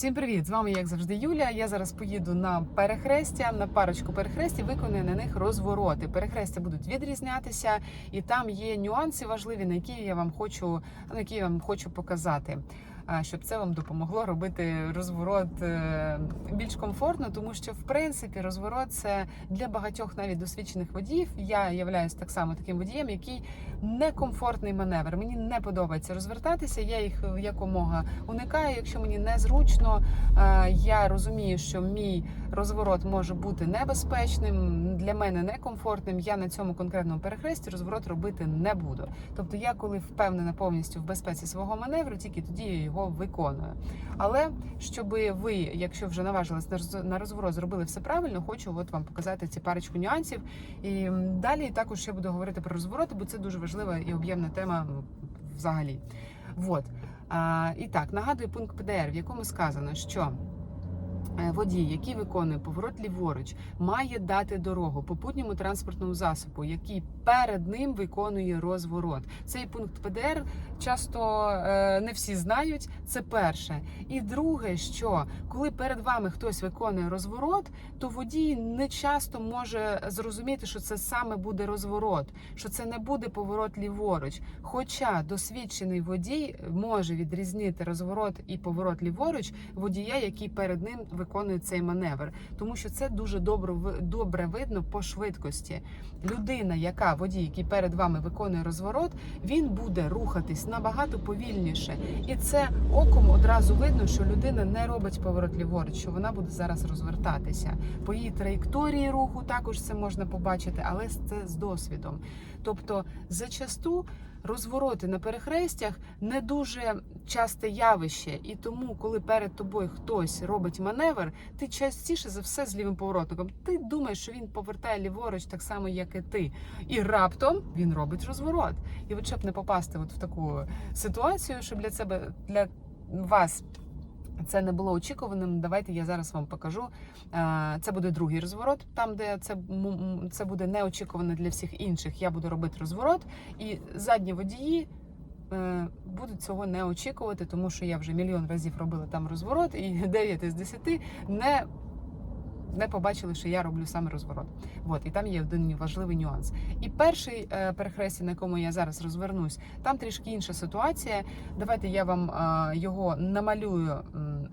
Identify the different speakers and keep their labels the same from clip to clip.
Speaker 1: Всім привіт! З вами, як завжди, Юлія. Я зараз поїду на перехрестя, на парочку перехрестя, виконую на них розвороти. Перехрестя будуть відрізнятися, і там є нюанси важливі, на які я вам хочу, на які я вам хочу показати. Щоб це вам допомогло робити розворот е, більш комфортно, тому що в принципі розворот це для багатьох навіть досвідчених водіїв. Я являюсь так само таким водієм, який некомфортний маневр. Мені не подобається розвертатися. Я їх якомога уникаю. Якщо мені незручно, е, я розумію, що мій розворот може бути небезпечним, для мене некомфортним. Я на цьому конкретному перехресті розворот робити не буду. Тобто, я коли впевнена повністю в безпеці свого маневру, тільки тоді я його виконую. Але щоб ви, якщо вже наважились на роз- на розворот, зробили все правильно, хочу от вам показати ці парочку нюансів. І далі також я буду говорити про розвороти, бо це дуже важлива і об'ємна тема взагалі. От. А, і так, нагадую пункт ПДР, в якому сказано, що водій, який виконує поворот ліворуч, має дати дорогу попутньому транспортному засобу, який перед ним виконує розворот. Цей пункт ПДР часто е, не всі знають. Це перше. І друге, що коли перед вами хтось виконує розворот, то водій не часто може зрозуміти, що це саме буде розворот, що це не буде поворот ліворуч. Хоча досвідчений водій може відрізнити розворот і поворот ліворуч водія, який перед ним виконує цей маневр, тому що це дуже добре добре видно по швидкості. Людина, яка водій, який перед вами виконує розворот, він буде рухатись набагато повільніше, і це оком одразу видно, що людина не робить поворот ліворуч, що вона буде зараз розвертатися. По її траєкторії руху також це можна побачити, але це з досвідом. Тобто, зачасту розвороти на перехрестях не дуже часте явище, і тому, коли перед тобою хтось робить маневр, ти частіше за все з лівим поворотником. Ти думаєш, що він повертає ліворуч так само, як і ти, і раптом він робить розворот. І от щоб не попасти от в таку ситуацію, щоб для себе для вас. Це не було очікуваним. Давайте я зараз вам покажу. Е, Це буде другий розворот, там де це це буде неочікувано для всіх інших. Я буду робити розворот, і задні водії е, будуть цього не очікувати, тому що я вже мільйон разів робила там розворот, і 9 із 10 не. Не побачили, що я роблю саме розворот. От, і там є один важливий нюанс. І перший е, перехрестя, на якому я зараз розвернусь, там трішки інша ситуація. Давайте я вам е, його намалюю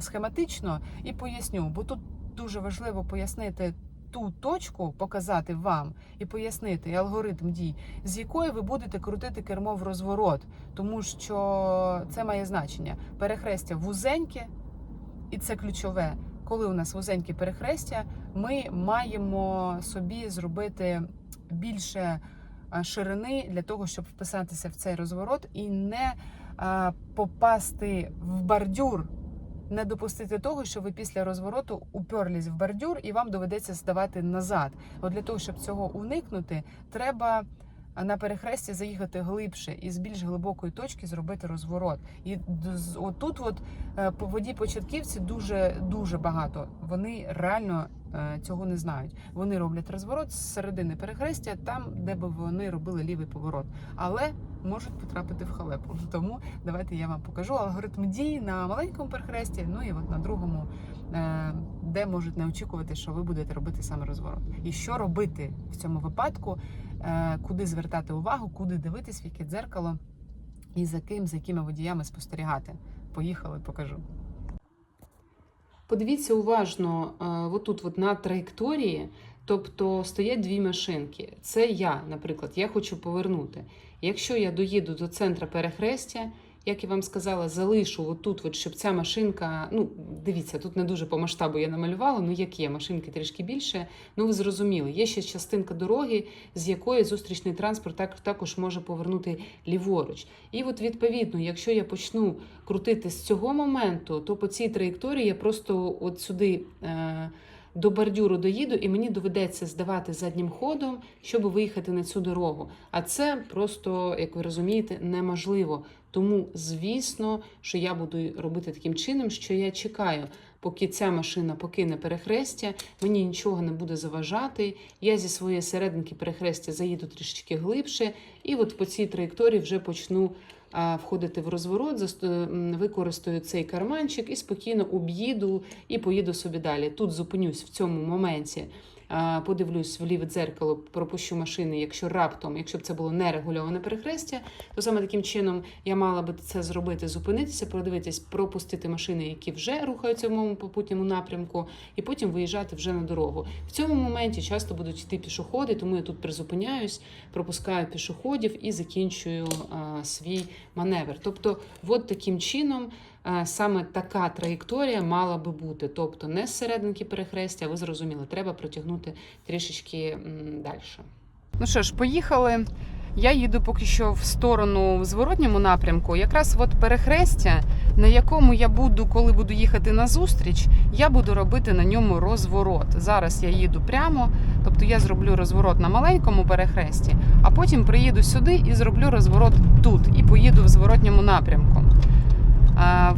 Speaker 1: схематично і поясню, бо тут дуже важливо пояснити ту точку, показати вам і пояснити алгоритм дій, з якої ви будете крутити кермо в розворот, тому що це має значення. Перехрестя вузеньке, і це ключове. Коли у нас вузеньке перехрестя, ми маємо собі зробити більше ширини для того, щоб вписатися в цей розворот і не попасти в бордюр, не допустити того, що ви після розвороту уперлись в бордюр і вам доведеться здавати назад. От для того, щоб цього уникнути, треба на перехресті заїхати глибше і з більш глибокої точки зробити розворот. І отут, от е, по воді початківці дуже дуже багато. Вони реально е, цього не знають. Вони роблять розворот з середини перехрестя, там, де би вони робили лівий поворот, але можуть потрапити в халепу. Тому давайте я вам покажу алгоритм дій на маленькому перехресті, ну і от на другому, е, де можуть не очікувати, що ви будете робити саме розворот. І що робити в цьому випадку, е, куди звертати увагу, куди дивитись, в яке дзеркало і за ким, за якими водіями спостерігати. Поїхали, покажу. Подивіться уважно, е, отут от на траєкторії, тобто стоять дві машинки. Це я, наприклад, я хочу повернути. Якщо я доїду до центра перехрестя, як я вам сказала, залишу отут, от, щоб ця машинка. Ну, дивіться, тут не дуже по масштабу я намалювала, ну як є, машинки трішки більше. Ну, ви зрозуміли, є ще частинка дороги, з якої зустрічний транспорт так, також може повернути ліворуч. І от відповідно, якщо я почну крутити з цього моменту, то по цій траєкторії я просто от сюди. Е- до бордюру доїду, і мені доведеться здавати заднім ходом, щоб виїхати на цю дорогу. А це просто, як ви розумієте, неможливо. Тому, звісно, що я буду робити таким чином, що я чекаю, поки ця машина покине перехрестя, мені нічого не буде заважати. Я зі своєї серединки перехрестя заїду трішечки глибше, і от по цій траєкторії вже почну входити в розворот, м, використаю цей карманчик і спокійно об'їду і поїду собі далі. Тут зупинюсь в цьому моменті. Подивлюсь в ліве дзеркало, пропущу машини. Якщо раптом, якщо б це було нерегульоване перехрестя, то саме таким чином я мала би це зробити, зупинитися, продивитись, пропустити машини, які вже рухаються в моєму попутньому напрямку, і потім виїжджати вже на дорогу. В цьому моменті часто будуть йти пішоходи, тому я тут призупиняюсь, пропускаю пішоходів і закінчую а, свій маневр. Тобто, от таким чином. А, Саме така траєкторія мала би бути, тобто не з серединки перехрестя, ви зрозуміли, треба протягнути трішечки далі. Ну що ж, поїхали. Я їду поки що в сторону в зворотньому напрямку. Якраз от перехрестя, на якому я буду, коли буду їхати на зустріч, я буду робити на ньому розворот. Зараз я їду прямо, тобто я зроблю розворот на маленькому перехресті, а потім приїду сюди і зроблю розворот тут і поїду в зворотньому напрямку.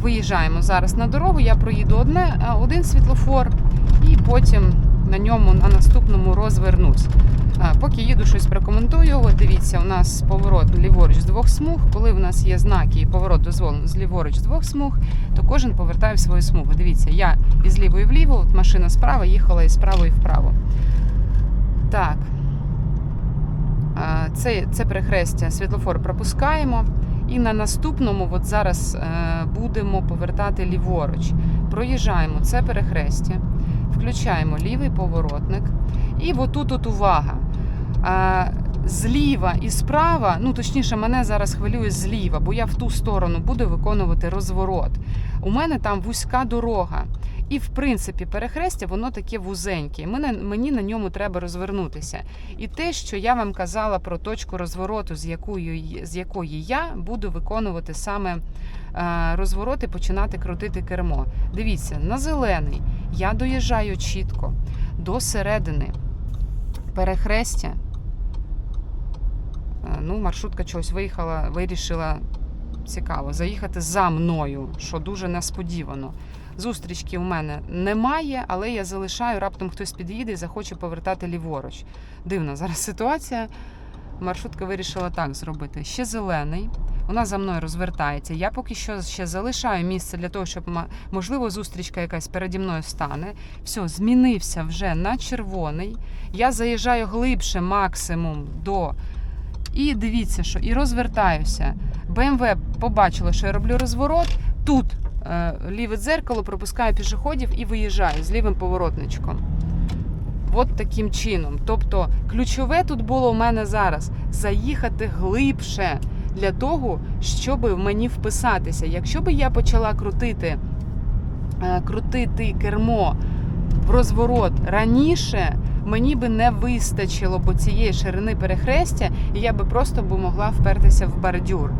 Speaker 1: Виїжджаємо зараз на дорогу. Я проїду одне, один світлофор, і потім на ньому на наступному розвернусь. Поки їду щось прокоментую. От дивіться, у нас поворот ліворуч з двох смуг. Коли в нас є знаки і поворот дозволено з ліворуч з двох смуг, то кожен повертає в свою смугу. Дивіться, я із лівої вліво, от машина справа їхала із правої вправо. Так. Це, це перехрестя світлофор пропускаємо. І на наступному, от зараз е, будемо повертати ліворуч. Проїжджаємо це перехрестя, включаємо лівий поворотник. І отут от увага. Зліва і справа, ну точніше, мене зараз хвилює зліва, бо я в ту сторону буду виконувати розворот. У мене там вузька дорога. І, в принципі, перехрестя воно таке вузеньке. Мені на ньому треба розвернутися. І те, що я вам казала про точку розвороту, з якою з якої я буду виконувати саме е, розворот і починати крутити кермо. Дивіться, на зелений я доїжджаю чітко до середини перехрестя. Е, Ну, маршрутка чогось виїхала, вирішила цікаво заїхати за мною, що дуже несподівано. Зустрічки у мене немає, але я залишаю, раптом хтось під'їде і захоче повертати ліворуч. Дивна зараз ситуація. Маршрутка вирішила так зробити. Ще зелений, вона за мною розвертається. Я поки що ще залишаю місце для того, щоб можливо зустрічка якась переді мною стане. Все, змінився вже на червоний. Я заїжджаю глибше максимум до. І дивіться, що і розвертаюся. БМВ побачило, що я роблю розворот. Тут ліве дзеркало пропускаю пішоходів і виїжджаю з лівим поворотничком. От таким чином. Тобто, ключове тут було у мене зараз заїхати глибше для того, щоб в мені вписатися. Якщо би я почала крутити, е, крутити кермо в розворот раніше, мені би не вистачило бо цієї ширини перехрестя, і я би просто би могла впертися в бордюр.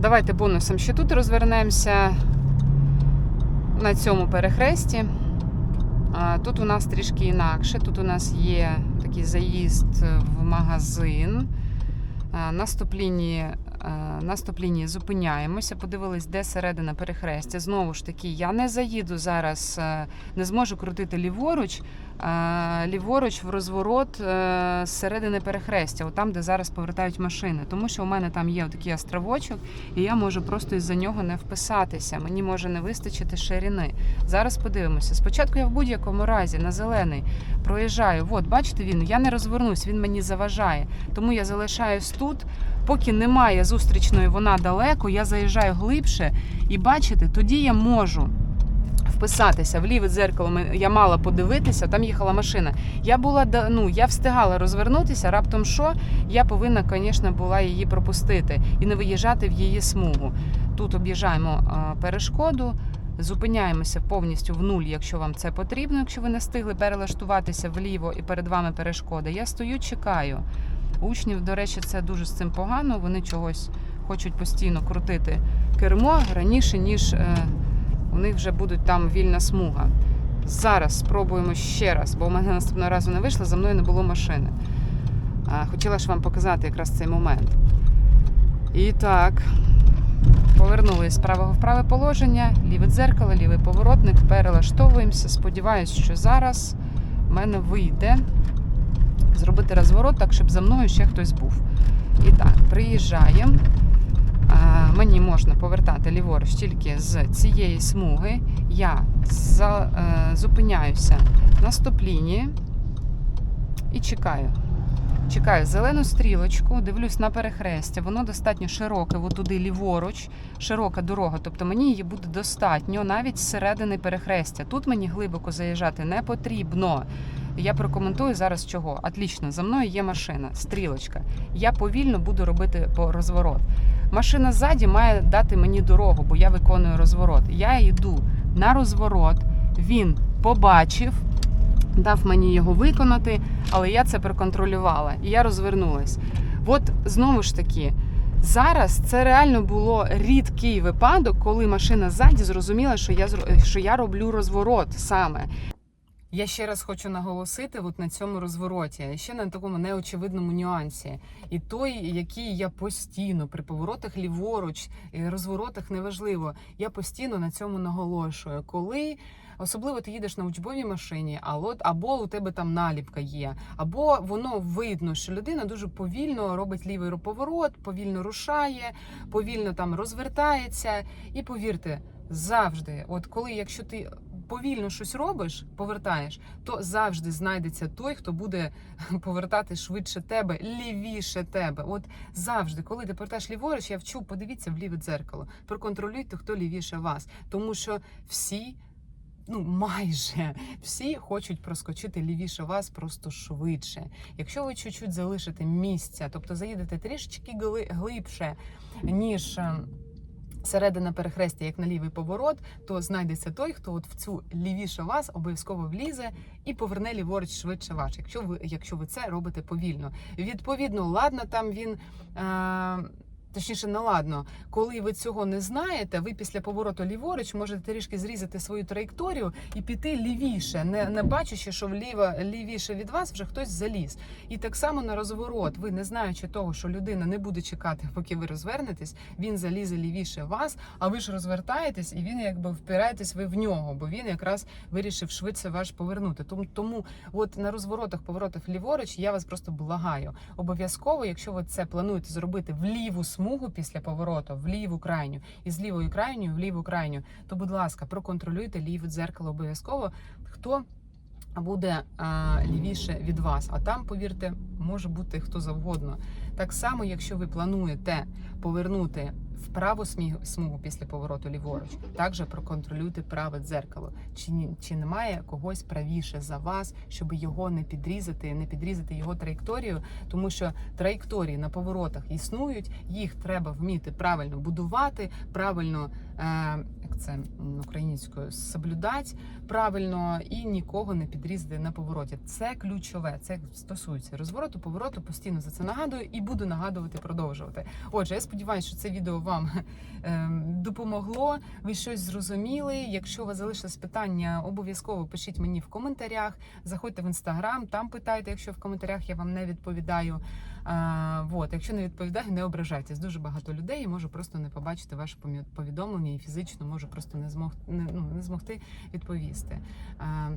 Speaker 1: Давайте бонусом ще тут розвернемося на цьому перехресті. Тут у нас трішки інакше. Тут у нас є такий заїзд в магазин. На стоп-лінії, на стоп-лінії зупиняємося, подивились, де середина перехрестя. Знову ж таки, я не заїду зараз, не зможу крутити ліворуч, ліворуч в розворот е, з середини перехрестя, от там, де зараз повертають машини. Тому що у мене там є такий островочок, і я можу просто із-за нього не вписатися. Мені може не вистачити ширини. Зараз подивимося. Спочатку я в будь-якому разі на зелений проїжджаю. От, бачите, він я не розвернусь, він мені заважає. Тому я залишаюсь тут. Поки немає зустрічної, вона далеко. Я заїжджаю глибше, і бачите, тоді я можу. Вписатися в ліве дзеркало я мала подивитися, там їхала машина. Я була ну, я встигала розвернутися. Раптом що я повинна, звісно, була її пропустити і не виїжджати в її смугу. Тут об'їжджаємо перешкоду, зупиняємося повністю в нуль, якщо вам це потрібно, якщо ви не встигли перелаштуватися вліво і перед вами перешкода. Я стою, чекаю. Учнів, до речі, це дуже з цим погано. Вони чогось хочуть постійно крутити кермо раніше, ніж е, у них вже будуть там вільна смуга. Зараз спробуємо ще раз, бо у мене наступного разу не вийшло, за мною не було машини. Хотіла ж вам показати якраз цей момент. І так, повернулись з правого в праве положення, ліве дзеркало, лівий поворотник, перелаштовуємося. Сподіваюсь, що зараз в мене вийде зробити розворот так, щоб за мною ще хтось був. І так, приїжджаємо, Мені можна повертати ліворуч тільки з цієї смуги. Я за, е, зупиняюся на стоп-лінії і чекаю. Чекаю зелену стрілочку, дивлюсь на перехрестя. Воно достатньо широке, туди ліворуч, широка дорога. Тобто мені її буде достатньо навіть з середини перехрестя. Тут мені глибоко заїжджати не потрібно. Я прокоментую зараз чого. Отлично, за мною є машина, стрілочка. Я повільно буду робити по розворот. Машина ззаді має дати мені дорогу, бо я виконую розворот. Я йду на розворот. Він побачив, дав мені його виконати, але я це проконтролювала і я розвернулась. От знову ж таки. Зараз це реально було рідкий випадок, коли машина ззаді зрозуміла, що я що я роблю розворот саме. Я ще раз хочу наголосити от на цьому розвороті, ще на такому неочевидному нюансі. І той, який я постійно при поворотах ліворуч, розворотах неважливо, я постійно на цьому наголошую. Коли особливо ти їдеш на учбовій машині, або у тебе там наліпка є, або воно видно, що людина дуже повільно робить лівий поворот, повільно рушає, повільно там розвертається. І повірте, завжди, от коли, якщо ти повільно щось робиш, повертаєш, то завжди знайдеться той, хто буде повертати швидше тебе, лівіше тебе. От завжди, коли ти повертаєш ліворуч, я вчу, подивіться в ліве дзеркало, проконтролюйте, хто лівіше вас, тому що всі. Ну, майже всі хочуть проскочити лівіше вас просто швидше. Якщо ви чуть-чуть залишите місця, тобто заїдете трішечки глибше, ніж е, середина перехрестя, як на лівий поворот, то знайдеться той, хто от в цю лівіше вас обов'язково влізе і поверне ліворуч швидше ваш, якщо ви, якщо ви це робите повільно. Відповідно, ладно, там він. Е- Точніше, не ладно, коли ви цього не знаєте, ви після повороту ліворуч можете трішки зрізати свою траєкторію і піти лівіше, не, не бачачи, що вліво лівіше від вас вже хтось заліз. І так само на розворот, ви не знаючи того, що людина не буде чекати, поки ви розвернетесь, він залізе лівіше вас, а ви ж розвертаєтесь, і він якби впираєтесь ви в нього, бо він якраз вирішив швидше ваш повернути. Тому тому, от на розворотах, поворотах ліворуч, я вас просто благаю. Обов'язково, якщо ви це плануєте зробити в ліву смугу після повороту, в ліву крайню, і з лівою крайньою в ліву крайню, то, будь ласка, проконтролюйте ліве дзеркало обов'язково. Хто буде а, лівіше від вас, а там, повірте, може бути хто завгодно. Так само, якщо ви плануєте повернути праву смі- смугу після повороту ліворуч, також проконтролюйте праве дзеркало. Чи чи немає когось правіше за вас, щоб його не підрізати, не підрізати його траєкторію, тому що траєкторії на поворотах існують, їх треба вміти правильно будувати, правильно. Е, як це українською соблюдать правильно і нікого не підрізати на повороті. Це ключове. Це стосується розвороту, повороту. Постійно за це нагадую і буду нагадувати, продовжувати. Отже, я сподіваюся, що це відео вам ем, допомогло. Ви щось зрозуміли. Якщо у вас залишилось питання, обов'язково пишіть мені в коментарях. Заходьте в інстаграм, там питайте, якщо в коментарях я вам не відповідаю. А, вот, якщо не відповідаю, не ображайтесь. Дуже багато людей можу просто не побачити ваше повідомлення і фізично можу просто не змог не, ну, не змогти відповісти. А,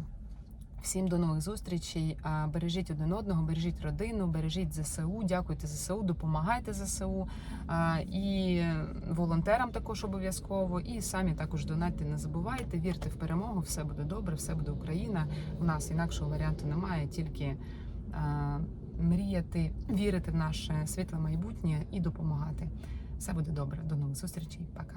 Speaker 1: Всім до нових зустрічей. Бережіть один одного, бережіть родину, бережіть ЗСУ, дякуйте ЗСУ, допомагайте ЗСУ і волонтерам також обов'язково. І самі також донатьте, не забувайте, вірте в перемогу, все буде добре, все буде Україна. У нас інакшого варіанту немає, тільки мріяти, вірити в наше світле майбутнє і допомагати. Все буде добре. До нових зустрічей. Пока.